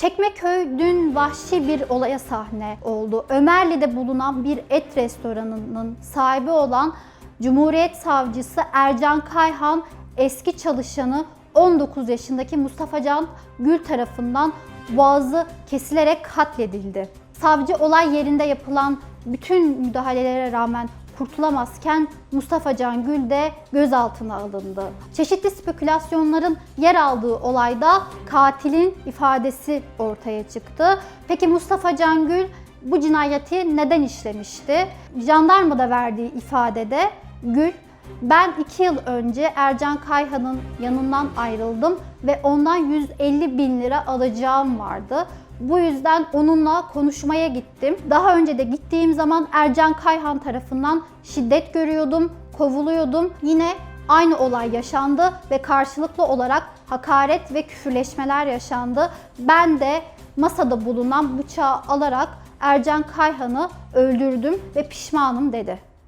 Çekmeköy dün vahşi bir olaya sahne oldu. Ömerli'de bulunan bir et restoranının sahibi olan Cumhuriyet Savcısı Ercan Kayhan eski çalışanı 19 yaşındaki Mustafa Can Gül tarafından boğazı kesilerek katledildi. Savcı olay yerinde yapılan bütün müdahalelere rağmen kurtulamazken Mustafa Can Gül de gözaltına alındı. Çeşitli spekülasyonların yer aldığı olayda katilin ifadesi ortaya çıktı. Peki Mustafa Can Gül bu cinayeti neden işlemişti? Jandarmada verdiği ifadede Gül ben iki yıl önce Ercan Kayhan'ın yanından ayrıldım ve ondan 150 bin lira alacağım vardı. Bu yüzden onunla konuşmaya gittim. Daha önce de gittiğim zaman Ercan Kayhan tarafından şiddet görüyordum, kovuluyordum. Yine aynı olay yaşandı ve karşılıklı olarak hakaret ve küfürleşmeler yaşandı. Ben de masada bulunan bıçağı alarak Ercan Kayhan'ı öldürdüm ve pişmanım dedi.